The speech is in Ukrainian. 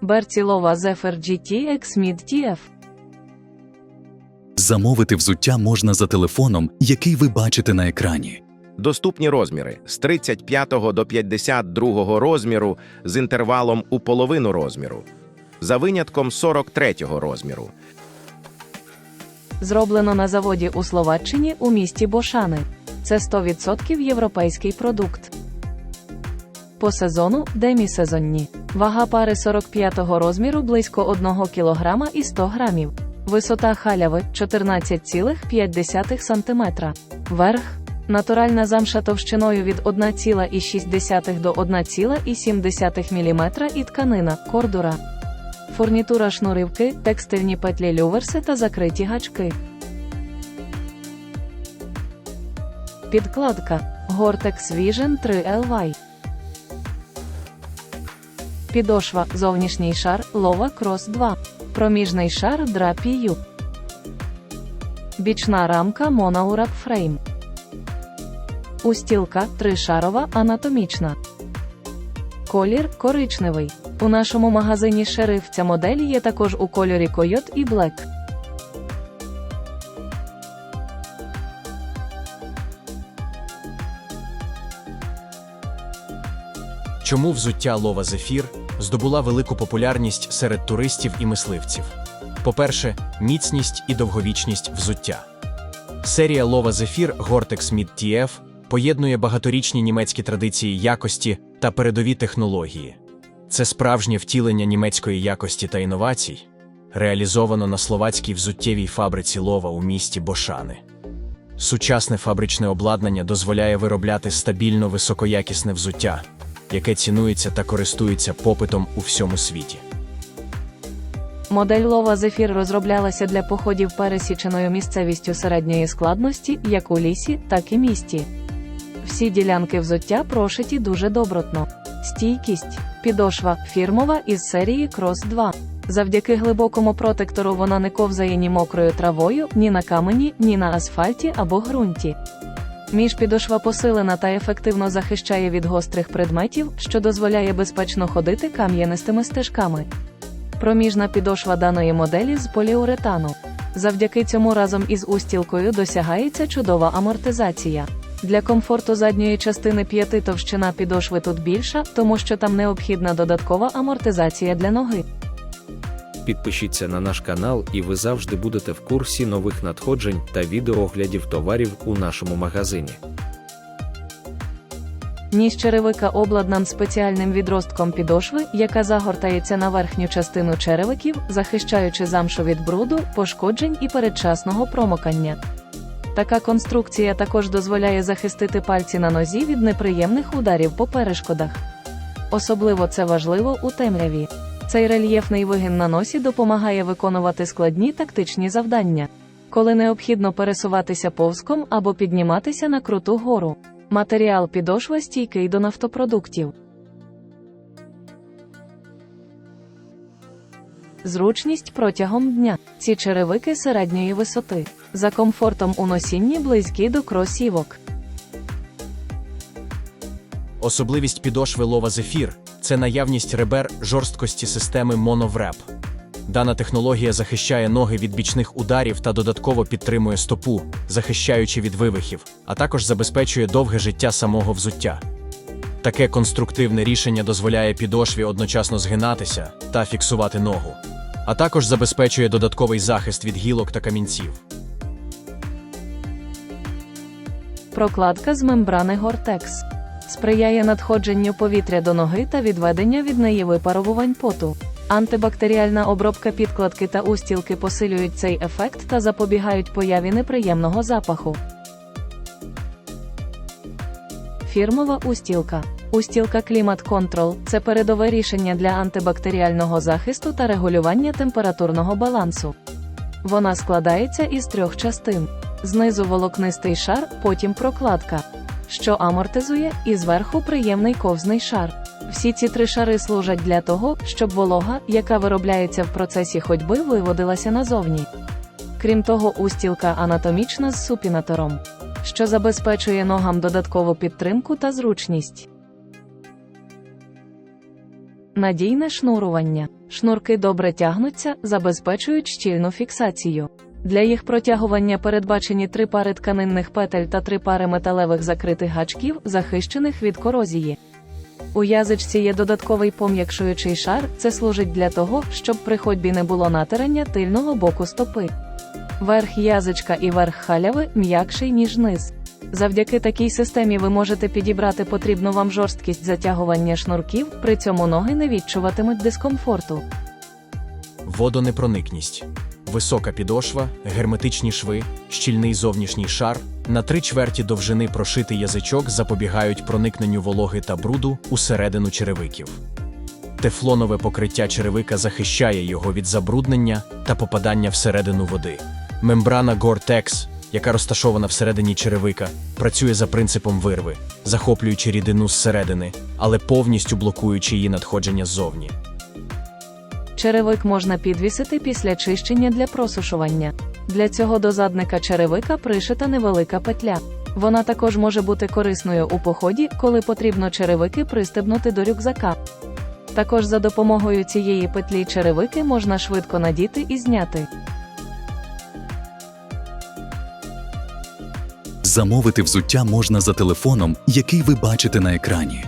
Берцілова Zephyr GT X Mid TF. Замовити взуття можна за телефоном, який ви бачите на екрані. Доступні розміри з 35 до 52 розміру з інтервалом у половину розміру, за винятком 43 розміру. Зроблено на заводі у Словаччині у місті Бошани. Це 100% європейський продукт. По сезону демісезонні. Вага пари 45-го розміру близько 1 кг і 100 грамів. Висота халяви 14,5 см. Верх натуральна замша товщиною від 1,6 до 1,7 мм і тканина кордура. Фурнітура шнуривки, текстильні петлі люверси та закриті гачки. Підкладка Gore-Tex Vision 3 LY. Підошва зовнішній шар Lova Cross 2. Проміжний шар U. Бічна рамка Monourap Frame. Устілка тришарова анатомічна. Колір коричневий. У нашому магазині шериф ця модель є також у кольорі Койот і Black. Чому взуття Лова Зефір здобула велику популярність серед туристів і мисливців? По-перше, міцність і довговічність взуття. Серія Лова Зефір Gore-Tex Mid TF поєднує багаторічні німецькі традиції якості та передові технології. Це справжнє втілення німецької якості та інновацій, реалізовано на словацькій взуттєвій фабриці Лова у місті Бошани. Сучасне фабричне обладнання дозволяє виробляти стабільно високоякісне взуття, яке цінується та користується попитом у всьому світі. Модель Лова Зефір розроблялася для походів пересіченою місцевістю середньої складності, як у лісі, так і місті. Всі ділянки взуття прошиті дуже добротно. Стійкість, підошва фірмова із серії Cross 2. Завдяки глибокому протектору вона не ковзає ні мокрою травою, ні на камені, ні на асфальті або ґрунті. Міжпідошва посилена та ефективно захищає від гострих предметів, що дозволяє безпечно ходити кам'янистими стежками. Проміжна підошва даної моделі з поліуретану. Завдяки цьому разом із устілкою досягається чудова амортизація. Для комфорту задньої частини п'яти товщина підошви тут більша, тому що там необхідна додаткова амортизація для ноги. Підпишіться на наш канал, і ви завжди будете в курсі нових надходжень та відеооглядів товарів у нашому магазині. Ніж черевика обладнан спеціальним відростком підошви, яка загортається на верхню частину черевиків, захищаючи замшу від бруду, пошкоджень і передчасного промокання. Така конструкція також дозволяє захистити пальці на нозі від неприємних ударів по перешкодах. Особливо це важливо у темряві. Цей рельєфний вигін на носі допомагає виконувати складні тактичні завдання, коли необхідно пересуватися повзком або підніматися на круту гору. Матеріал підошва стійкий до нафтопродуктів. Зручність протягом дня. Ці черевики середньої висоти. За комфортом у носінні близькі до кросівок. Особливість підошви Лова Зефір це наявність ребер жорсткості системи MonoWrap. Дана технологія захищає ноги від бічних ударів та додатково підтримує стопу, захищаючи від вивихів, а також забезпечує довге життя самого взуття. Таке конструктивне рішення дозволяє підошві одночасно згинатися та фіксувати ногу, а також забезпечує додатковий захист від гілок та камінців. Прокладка з мембрани Gore-Tex. Сприяє надходженню повітря до ноги та відведення від неї випаровувань поту. Антибактеріальна обробка підкладки та устілки посилюють цей ефект та запобігають появі неприємного запаху. Фірмова устілка. Устілка Climate Control – це передове рішення для антибактеріального захисту та регулювання температурного балансу. Вона складається із трьох частин: знизу волокнистий шар, потім прокладка, що амортизує, і зверху приємний ковзний шар. Всі ці три шари служать для того, щоб волога, яка виробляється в процесі ходьби, виводилася назовні. Крім того, устілка анатомічна з супінатором, що забезпечує ногам додаткову підтримку та зручність. Надійне шнурування. Шнурки добре тягнуться, забезпечують щільну фіксацію. Для їх протягування передбачені три пари тканинних петель та три пари металевих закритих гачків, захищених від корозії. У язичці є додатковий пом'якшуючий шар, це служить для того, щоб при ходьбі не було натирання тильного боку стопи. Верх язичка і верх халяви м'якший, ніж низ. Завдяки такій системі ви можете підібрати потрібну вам жорсткість затягування шнурків, при цьому ноги не відчуватимуть дискомфорту. Водонепроникність. Висока підошва, герметичні шви, щільний зовнішній шар, на три чверті довжини прошитий язичок запобігають проникненню вологи та бруду усередину черевиків. Тефлонове покриття черевика захищає його від забруднення та попадання всередину води. Мембрана Gore-Tex, яка розташована всередині черевика, працює за принципом вирви, захоплюючи рідину зсередини, але повністю блокуючи її надходження ззовні. Черевик можна підвісити після чищення для просушування. Для цього до задника черевика пришита невелика петля. Вона також може бути корисною у поході, коли потрібно черевики пристебнути до рюкзака. Також за допомогою цієї петлі черевики можна швидко надіти і зняти. Замовити взуття можна за телефоном, який ви бачите на екрані.